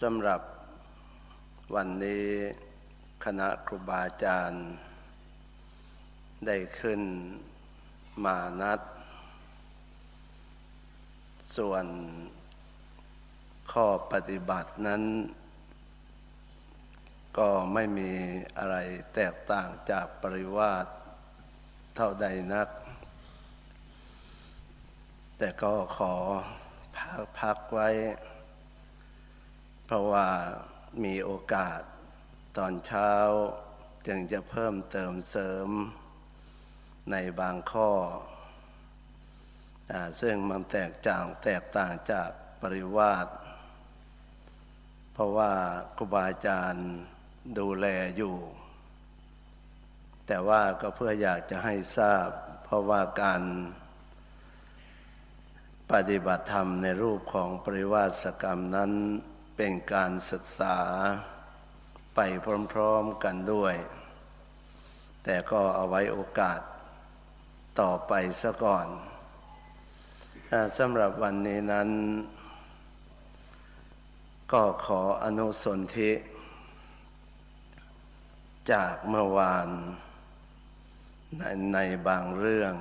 สำหรับวันนี้คณะครูบาอาจารย์ ได้ขึ้นมานัด ส่วนข้อปฏิบัตินั้น ก็ไม่มีอะไรแตกต่างจากปริวาสเท่าใดนัก แต่ก็ขอพักพักไว้ เพราะว่ามีโอกาสตอนเช้าจึงจะเพิ่มเติมเสริมในบางข้ออซึ่งมันแตกต่างแตกต่างจากปริวาสเพราะว่าครูบาอาจารย์ดูแลอยู่ แต่ว่าก็เพื่ออยากจะให้ทราบ เพราะว่าการปฏิบัติธรรมในรูปของปริวาสกรรมนั้น เป็นการศึกษาไปพร้อมๆกันด้วย แต่ก็เอาไว้โอกาสต่อไปซะก่อนสำหรับวันนี้นั้น ก็ขออนุสนธิ จากเมื่อวานในในบางเรื่อง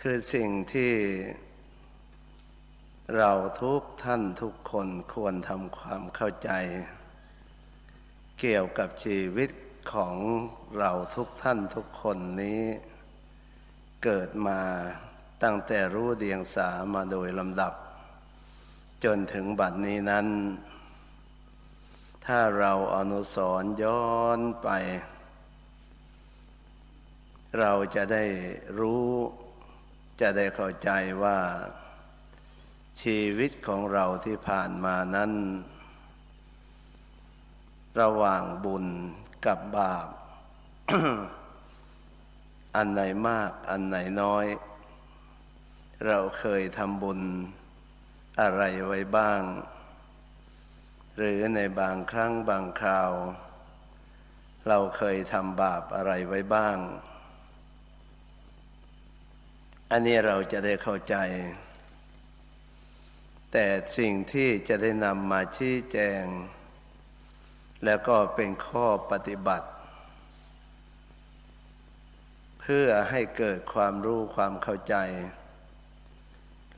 คือสิ่งที่ เราทุกท่านทุกคนควรทำความเข้าใจ เกี่ยวกับชีวิตของเราทุกท่านทุกคนนี้ เกิดมาตั้งแต่รู้เดียงสามาโดยลำดับ จนถึงบัดนี้นั้น ถ้าเราอนุสรย้อนไป เราจะได้รู้จะได้เข้าใจว่า ชีวิตของเราที่ผ่านมานั้น ระหว่างบุญกับบาป อันไหนมากอันไหนน้อย เราเคยทำบุญอะไรไว้บ้าง หรือในบางครั้งบางคราว เราเคยทำบาปอะไรไว้บ้าง อันนี้เราจะได้เข้าใจ แต่สิ่งที่จะได้นำมาชี้แจง แล้วก็เป็นข้อปฏิบัติ เพื่อให้เกิดความรู้ความเข้าใจ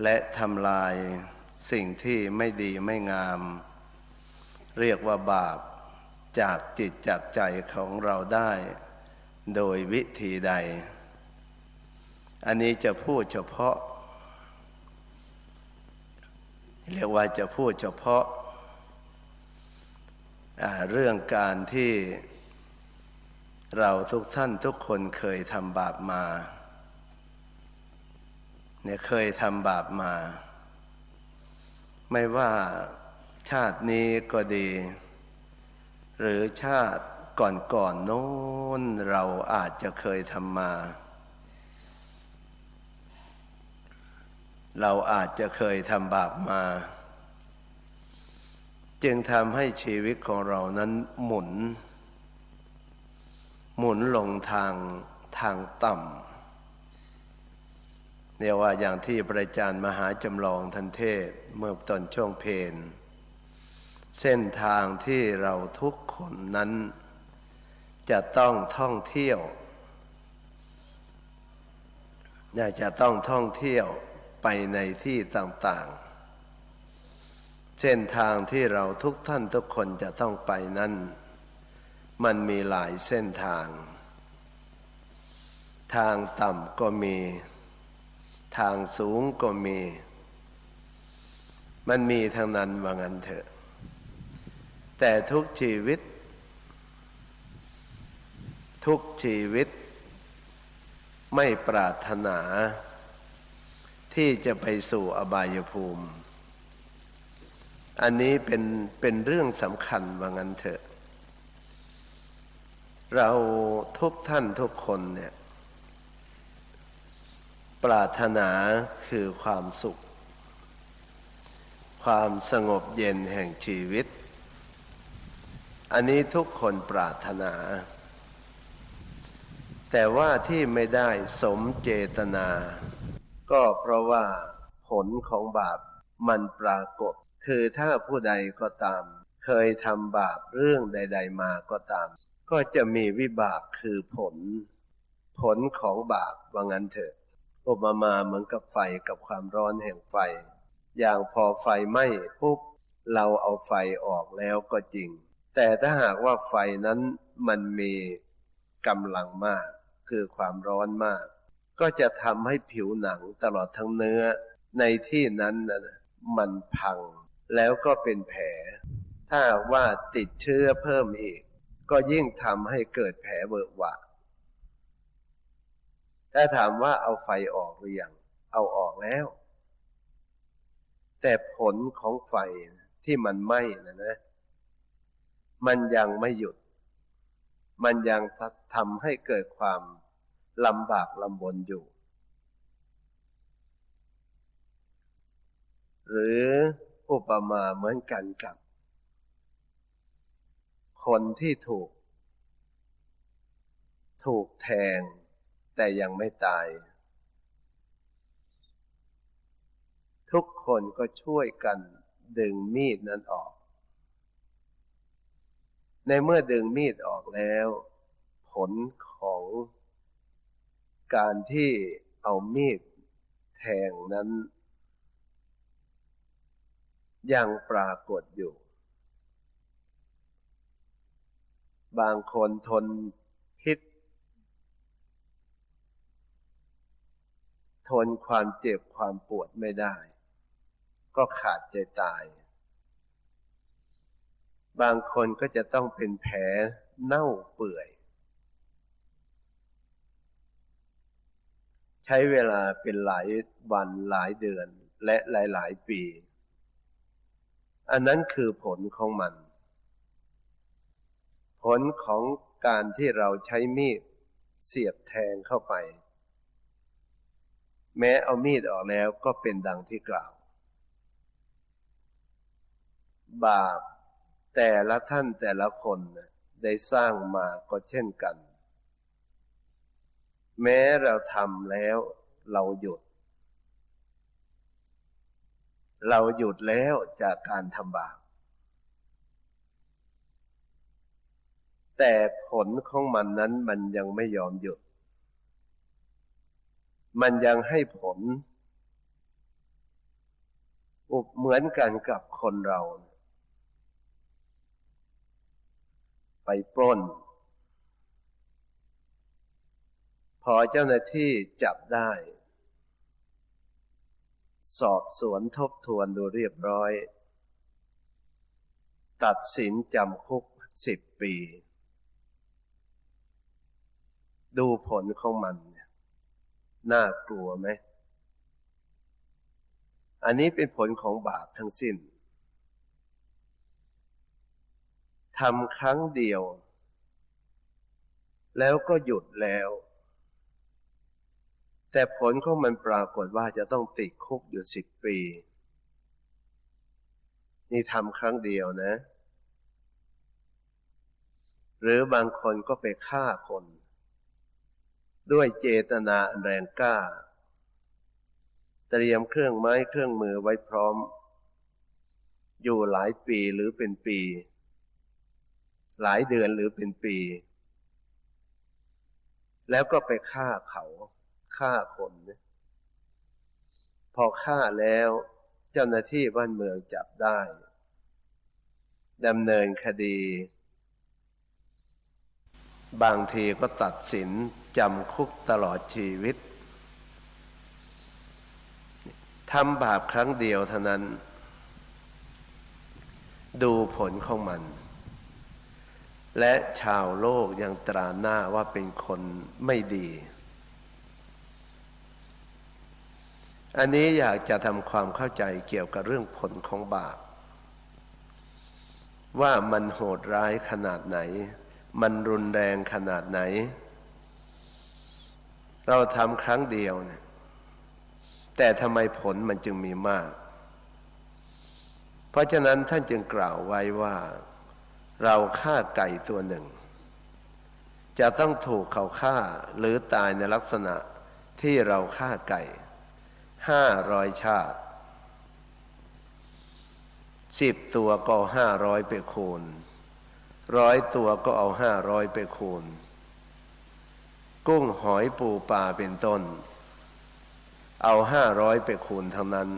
และทำลายสิ่งที่ไม่ดีไม่งาม เรียกว่าบาปจากจิตจากใจของเราได้ โดยวิธีใด อันนี้จะพูดเฉพาะ เรียกว่าจะพูดเฉพาะเรื่องการที่เราทุกท่านทุกคนเคยทำบาปมาเนี่ยเคยทำบาปมา ไม่ว่าชาตินี้ก็ดี หรือชาติก่อนๆโน้นเราอาจจะเคยทำมา เราอาจจะเคยทำบาปมา จึงทำให้ชีวิตของเรานั้นหมุน หมุนลงทางทางต่ำเนี่ยว่าอย่างที่พระอาจารย์มหาจำลองทันเทศเมื่อตอนช่วงเพนเส้นทางที่เราทุกคนนั้น จะต้องท่องเที่ยวอยากจะต้องท่องเที่ยว ไปในที่ต่างๆเส้นทางที่เราทุกท่านทุกคนจะต้องไปนั้น มันมีหลายเส้นทาง ทางต่ำก็มี ทางสูงก็มี มันมีทั้งนั้นว่างั้นเถอะ แต่ทุกชีวิต ทุกชีวิตไม่ปรารถนา ที่จะไปสู่อบายภูมิ อันนี้เป็นเป็นเรื่องสำคัญว่างั้นเถอะ เราทุกท่านทุกคนเนี่ยปรารถนาคือความสุข ความสงบเย็นแห่งชีวิต อันนี้ทุกคนปรารถนา แต่ว่าที่ไม่ได้สมเจตนา ก็เพราะว่าผลของบาปมันปรากฏ คือถ้าผู้ใดก็ตาม เคยทำบาปเรื่องใด ๆ มาก็ตาม ก็จะมีวิบากคือผล ผลของบาปว่างั้นเถอะอุปมาเหมือนกับไฟกับความร้อนแห่งไฟ อย่างพอไฟไหม้ปุ๊บเราเอาไฟออกแล้วก็จริง แต่ถ้าหากว่าไฟนั้นมันมีกำลังมาก คือความร้อนมาก ก็จะทำให้ผิวหนังตลอดทั้งเนื้อในที่นั้นนะมันพังแล้วก็เป็นแผล ถ้าว่าติดเชื้อเพิ่มอีก ก็ยิ่งทำให้เกิดแผลเวอะหวะ ถ้าถามว่าเอาไฟออกหรือยัง เอาออกแล้ว แต่ผลของไฟที่มันไหม้นะนะ มันยังไม่หยุด มันยังทำให้เกิดความ ลำบากลำบนอยู่ หรืออุปมาเหมือนกันกับ คนที่ถูก ถูกแทง แต่ยังไม่ตาย ทุกคนก็ช่วยกันดึงมีดนั้นออก ในเมื่อดึงมีดออกแล้ว ผลของ การที่เอามีดแทงนั้น ยังปรากฏอยู่ บางคนทนพิษ ทนความเจ็บความปวดไม่ได้ ก็ขาดใจตาย บางคนก็จะต้องเป็นแผลเน่าเปื่อย ช้เวลาเป็นหลายวันหลายเดือนและหลาย ๆ ปี อันนั้นคือผลของมัน ผลของการที่เราใช้มีดเสียบแทงเข้าไป แม้เอามีดออกแล้วก็เป็นดังที่กล่าว บาปแต่ละท่านแต่ละคนได้สร้างมาก็เช่นกัน แม้เราทำแล้ว เราหยุด เราหยุดแล้วจากการทำบาปแต่ผลของมันนั้นมันยังไม่ยอมหยุด มันยังให้ผลอุบเหมือนกันกับคนเรา ไปปล้น พอเจ้าหน้าที่จับได้ สอบสวนทบทวนดูเรียบร้อย ตัดสินจำคุกสิบปี ดูผลของมันเนี่ยน่ากลัวไหม อันนี้เป็นผลของบาปทั้งสิ้นทำครั้งเดียว แล้วก็หยุดแล้ว แต่ผลของมันปรากฏว่าจะต้องติดคุกอยู่สิบปี นี่ทำครั้งเดียวนะ หรือบางคนก็ไปฆ่าคน ด้วยเจตนาอันแรงกล้า เตรียมเครื่องไม้เครื่องมือไว้พร้อม อยู่หลายปีหรือเป็นปี หลายเดือนหรือเป็นปี แล้วก็ไปฆ่าเขา ฆ่าคนเนี่ยพอฆ่าแล้วเจ้าหน้าที่บ้านเมืองจับได้ดำเนินคดี บางทีก็ตัดสินจำคุกตลอดชีวิตทำบาปครั้งเดียวเท่านั้น ดูผลของมัน และชาวโลกยังตราหน้าว่าเป็นคนไม่ดี อันนี้อยากจะทำความเข้าใจเกี่ยวกับเรื่องผลของบาป ว่ามันโหดร้ายขนาดไหน มันรุนแรงขนาดไหน เราทำครั้งเดียวเนี่ยแต่ทำไมผลมันจึงมีมาก เพราะฉะนั้นท่านจึงกล่าวไว้ว่า เราฆ่าไก่ตัวหนึ่ง จะต้องถูกเขาฆ่าหรือตายในลักษณะที่เราฆ่าไก่ ห้าร้อยชาติสิบตัวก็ห้าร้อยไปคูณร้อยตัวก็เอาห้าร้อยไปคูณกุ้งหอยปูปลาเป็นต้น เอาห้าร้อยไปคูณทั้งนั้น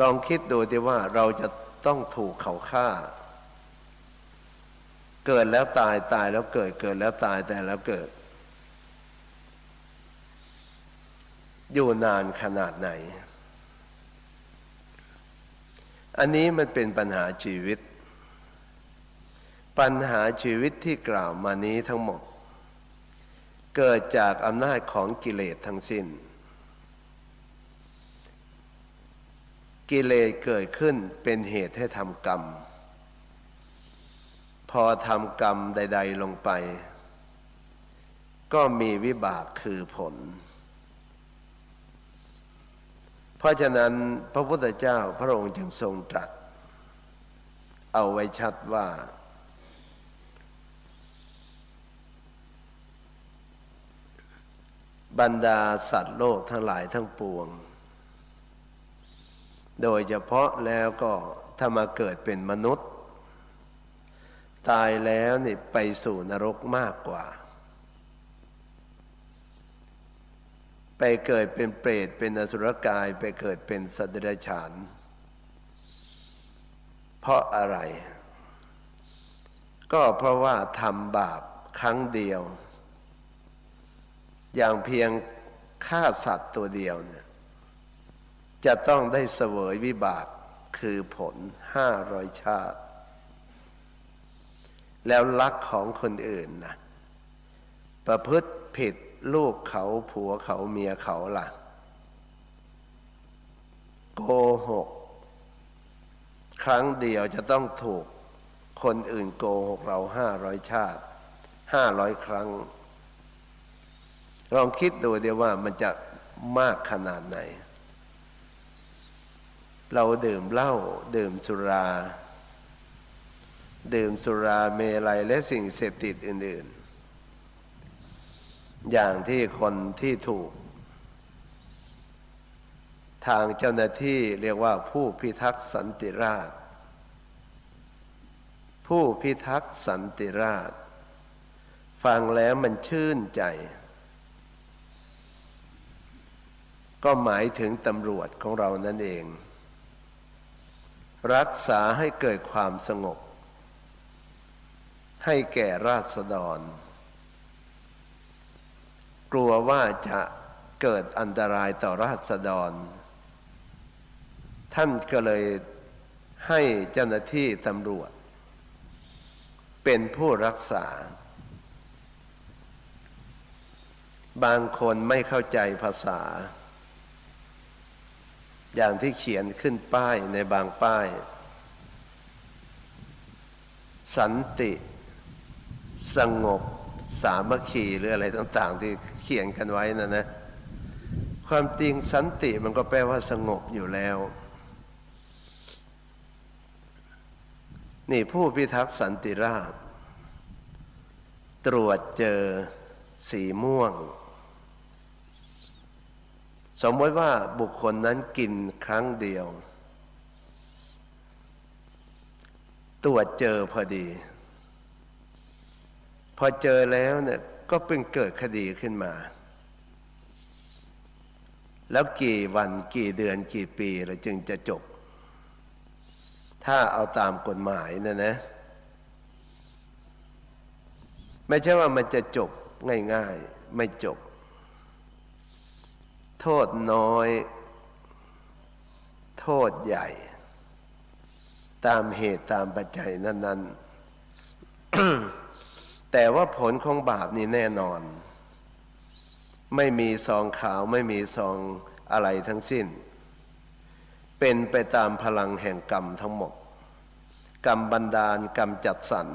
ลองคิดดูดิว่าเราจะต้องถูกเขาฆ่า เกิดแล้วตายตายแล้วเกิดเกิดแล้วตายแต่แล้วเกิด อยู่นานขนาดไหน อันนี้มันเป็นปัญหาชีวิต ปัญหาชีวิตที่กล่าวมานี้ทั้งหมด เกิดจากอำนาจของกิเลสทั้งสิ้น กิเลสเกิดขึ้นเป็นเหตุให้ทำกรรม พอทำกรรมใด ๆ ลงไป ก็มีวิบากคือผล เพราะฉะนั้นพระพุทธเจ้าพระองค์จึงทรงตรัส เอาไว้ชัดว่า บรรดาสัตว์โลกทั้งหลายทั้งปวง โดยเฉพาะแล้วก็ถ้ามาเกิดเป็นมนุษย์ ตายแล้วนี่ไปสู่นรกมากกว่า ไปเกิดเป็นเปรตเป็นอสุรกายไปเกิดเป็นสัตว์เดรัจฉาน เพราะอะไร ก็เพราะว่าทำบาปครั้งเดียว อย่างเพียงฆ่าสัตว์ตัวเดียวเนี่ยจะต้องได้เสวยวิบากคือผลห้าร้อยชาติ แล้วลักของคนอื่นนะประพฤติผิด ลูกเขาผัวเขาเมียเขาล่ะ โกหก ครั้งเดียวจะต้องถูกคนอื่นโกหกเราห้าร้อยชาติห้าร้อยครั้ง ลองคิดดูเดียวว่ามันจะมากขนาดไหน เราดื่มเหล้าดื่มสุรา ดื่มสุราเมลัยและสิ่งเสพติดอื่น ๆ อย่างที่คนที่ถูก ทางเจ้าหน้าที่เรียกว่าผู้พิทักษ์สันติราษฎร์ผู้พิทักษ์สันติราษฎร์ฟังแล้วมันชื่นใจ ก็หมายถึงตำรวจของเรานั่นเอง รักษาให้เกิดความสงบ ให้แก่ราษฎร กลัวว่าจะเกิดอันตรายต่อราษฎร ท่านก็เลยให้เจ้าหน้าที่ตำรวจ เป็นผู้รักษา บางคนไม่เข้าใจภาษา อย่างที่เขียนขึ้นป้ายในบางป้าย สันติ สงบ สามัคคีหรืออะไรต่าง ๆ ที่ เขียนกันไว้นะนะ ความจริงสันติมันก็แปลว่าสงบอยู่แล้ว นี่ผู้พิทักษ์สันติราษตรวจเจอสีม่วง สมมติว่าบุคคลนั้นกินครั้งเดียว ตรวจเจอพอดี พอเจอแล้วเนี่ย ก็เป็นเกิดคดีขึ้นมา แล้วกี่วันกี่เดือนกี่ปีเราจึงจะจบ ถ้าเอาตามกฎหมายนะนะ ไม่ใช่ว่ามันจะจบง่ายๆ ไม่จบ โทษน้อย โทษใหญ่ ตามเหตุตามปัจจัยนั้น ๆ แต่ว่าผลของบาปนี่แน่นอน ไม่มีซองขาวไม่มีซองอะไรทั้งสิ้น เป็นไปตามพลังแห่งกรรมทั้งหมด กรรมบันดาลกรรมจัดสรร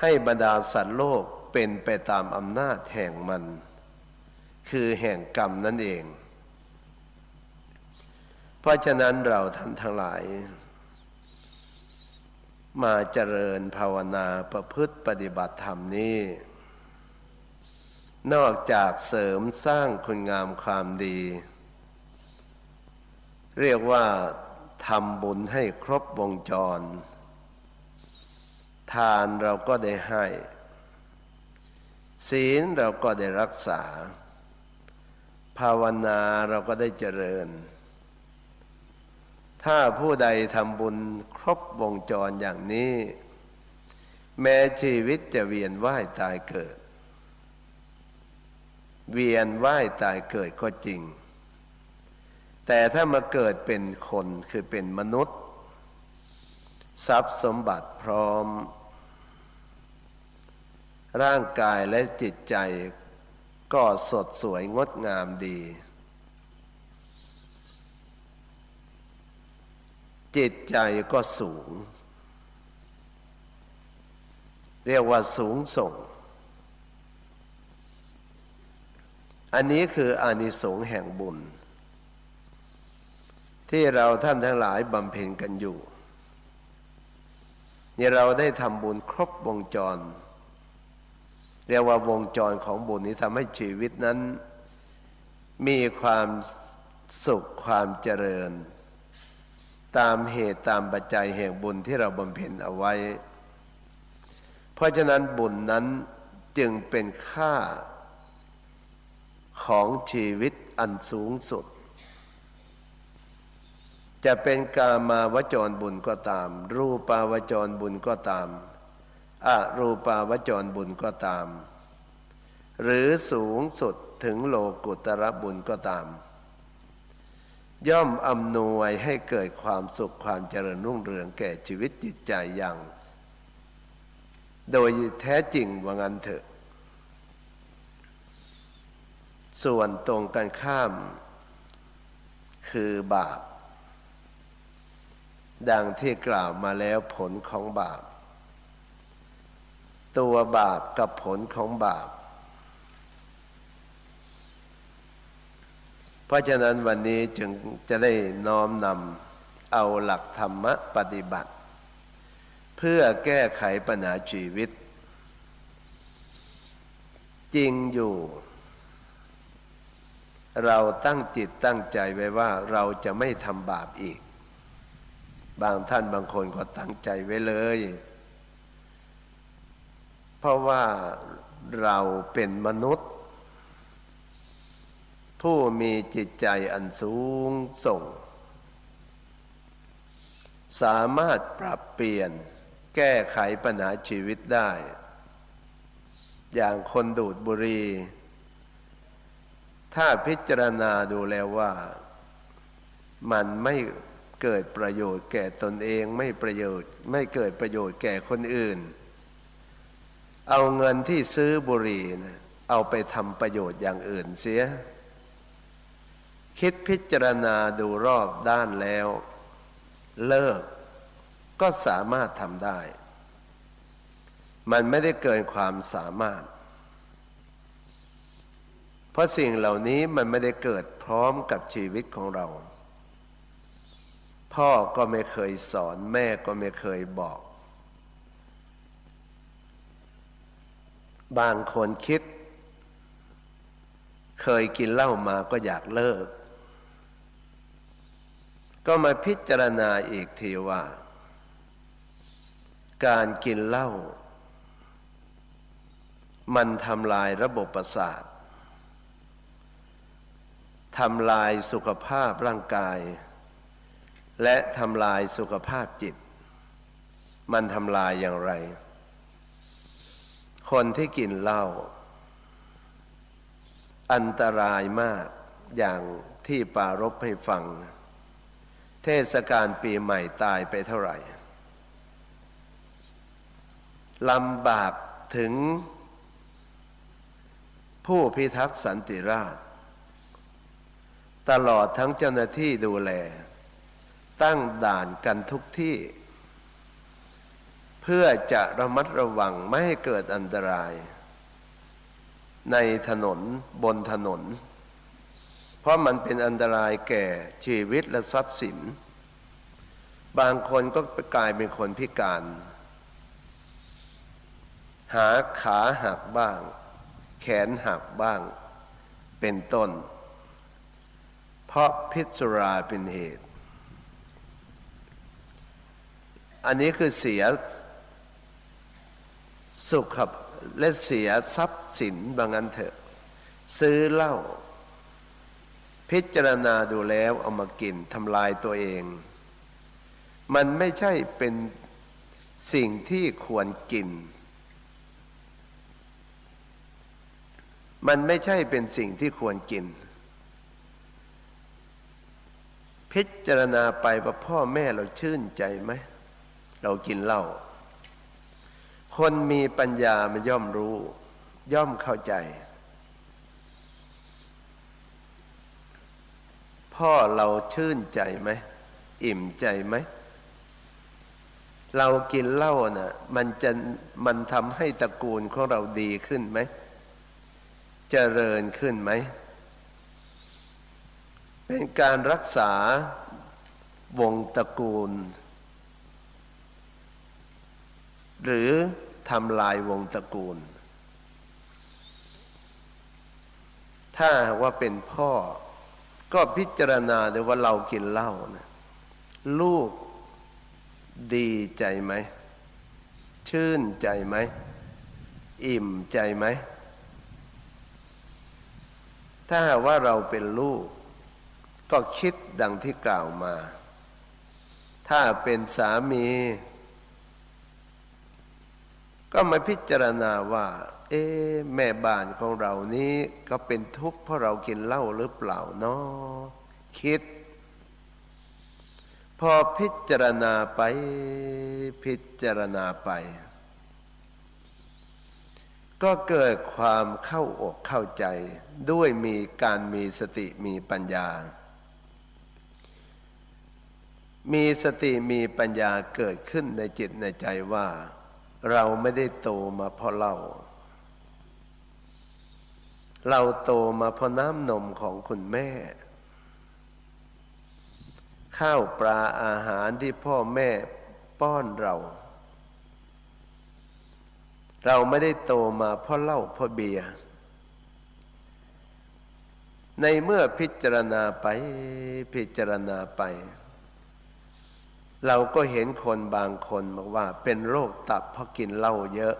ให้บรรดาสัตว์โลกเป็นไปตามอำนาจแห่งมัน คือแห่งกรรมนั่นเอง เพราะฉะนั้นเราท่านทั้งหลาย มาเจริญภาวนาประพฤติปฏิบัติธรรมนี้ นอกจากเสริมสร้างคุณงามความดี เรียกว่าทำบุญให้ครบวงจร ทานเราก็ได้ให้ ศีลเราก็ได้รักษา ภาวนาเราก็ได้เจริญ ถ้าผู้ใดทำบุญครบวงจรอย่างนี้ แม้ชีวิตจะเวียนว่ายตายเกิด เวียนว่ายตายเกิดก็จริง แต่ถ้ามาเกิดเป็นคนคือเป็นมนุษย์ ทรัพย์สมบัติพร้อม ร่างกายและจิตใจก็สดสวยงดงามดี จิตใจก็สูง เรียกว่าสูงส่ง อันนี้คืออานิสงส์แห่งบุญ ที่เราท่านทั้งหลายบำเพ็ญกันอยู่นี่เราได้ทำบุญครบวงจร เรียกว่าวงจรของบุญนี้ทำให้ชีวิตนั้น มีความสุขความเจริญ ตามเหตุตามปัจจัยแห่งบุญที่เราบำเพ็ญเอาไว้ เพราะฉะนั้นบุญนั้นจึงเป็นค่าของชีวิตอันสูงสุด จะเป็นกามาวจรบุญก็ตาม รูปาวจรบุญก็ตามอรูปาวจรบุญก็ตาม หรือสูงสุดถึงโลกุตระบุญก็ตาม ย่อมอำนวยให้เกิดความสุขความเจริญรุ่งเรืองแก่ชีวิตจิตใจอย่าง โดยแท้จริงว่างั้นเถอะ ส่วนตรงกันข้าม คือบาป ดังที่กล่าวมาแล้วผลของบาป ตัวบาปกับผลของบาป เพราะฉะนั้นวันนี้จึงจะได้น้อมนำเอาหลักธรรมะปฏิบัติ เพื่อแก้ไขปัญหาชีวิต จริงอยู่ เราตั้งจิตตั้งใจไว้ว่าเราจะไม่ทำบาปอีก บางท่านบางคนก็ตั้งใจไว้เลย เพราะว่าเราเป็นมนุษย์ ผู้มีจิตใจอันสูงส่ง สามารถปรับเปลี่ยนแก้ไขปัญหาชีวิตได้ อย่างคนดูดบุหรี่ถ้าพิจารณาดูแล้วว่า มันไม่เกิดประโยชน์แก่ตนเองไม่ประโยชน์ไม่เกิดประโยชน์แก่คนอื่น เอาเงินที่ซื้อบุหรี่นะเอาไปทำประโยชน์อย่างอื่นเสีย คิดพิจารณาดูรอบด้านแล้ว เลิกก็สามารถทำได้ มันไม่ได้เกินความสามารถ เพราะสิ่งเหล่านี้มันไม่ได้เกิดพร้อมกับชีวิตของเรา พ่อก็ไม่เคยสอนแม่ก็ไม่เคยบอก บางคนคิด เคยกินเหล้ามาก็อยากเลิก ก็มาพิจารณาอีกทีว่า การกินเหล้ามันทำลายระบบประสาททำลายสุขภาพร่างกาย และทำลายสุขภาพจิต มันทำลายอย่างไร คนที่กินเหล้าอันตรายมากอย่างที่ปารบให้ฟัง เทศกาลปีใหม่ตายไปเท่าไหร่ลำบากถึง ผู้พิทักษ์สันติราษฎร์ตลอดทั้งเจ้าหน้าที่ดูแล ตั้งด่านกันทุกที่ เพื่อจะระมัดระวังไม่ให้เกิดอันตราย ในถนนบนถนน ราะมันเป็นอันตรายแก่ชีวิตและทรัพย์สิน บางคนก็กลายเป็นคนพิการ หาขาหักบ้าง แขนหักบ้าง เป็นต้น เพราะพิษสุราเป็นเหตุ อันนี้คือเสียสุขและเสียทรัพย์สินบางอันเถอะ ซื้อเหล้า พิจารณาดูแล้วเอามากินทำลายตัวเอง มันไม่ใช่เป็นสิ่งที่ควรกิน มันไม่ใช่เป็นสิ่งที่ควรกิน พิจารณาไปว่าพ่อแม่เราชื่นใจไหม เรากินเหล้า คนมีปัญญามันย่อมรู้ ย่อมเข้าใจ พ่อเราชื่นใจไหม อิ่มใจไหม เรากินเหล้าน่ะ มันจะมันทำให้ตระกูลของเราดีขึ้นไหมเจริญขึ้นไหม เป็นการรักษาวงตระกูล หรือทำลายวงตระกูล ถ้าว่าเป็นพ่อ ก็พิจารณาดูว่าเรากินเหล้านะลูกดีใจไหม ชื่นใจไหม อิ่มใจไหม ถ้าว่าเราเป็นลูก ก็คิดดังที่กล่าวมา ถ้าเป็นสามี ก็มาพิจารณาว่า เอ๊แม่บ้านของเรานี้ก็เป็นทุกข์เพราะเรากินเหล้าหรือเปล่านาะคิด พอพิจารณาไปพิจารณาไป ก็เกิดความเข้าอกเข้าใจ ด้วยมีการมีสติมีปัญญา มีสติมีปัญญาเกิดขึ้นในจิตในใจว่า เราไม่ได้โตมาเพราะเหล้า เราโตมาเพราะน้ำนมของคุณแม่ ข้าวปลาอาหารที่พ่อแม่ป้อนเรา เราไม่ได้โตมาเพราะเหล้าเพราะเบียร์ในเมื่อพิจารณาไปพิจารณาไป เราก็เห็นคนบางคนบอกว่าเป็นโรคตับเพราะกินเหล้าเยอะ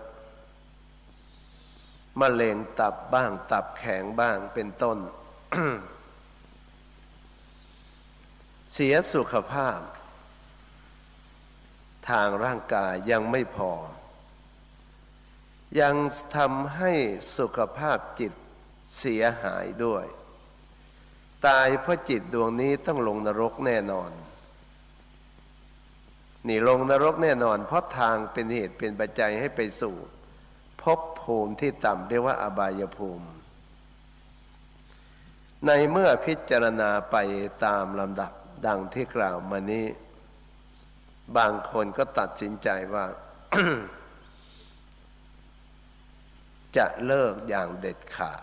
มะเร็งตับบ้างตับแข็งบ้างเป็นต้น เสียสุขภาพ ทางร่างกายยังไม่พอ ยังทำให้สุขภาพจิตเสียหายด้วย ตายเพราะจิตดวงนี้ต้องลงนรกแน่นอนนี่ลงนรกแน่นอน เพราะทางเป็นเหตุเป็นปัจจัยให้ไปสู่ภพ ภูมิที่ต่ำเรียกว่าอบายภูมิ ในเมื่อพิจารณาไปตามลำดับดังที่กล่าวมานี้ บางคนก็ตัดสินใจว่า จะเลิกอย่างเด็ดขาด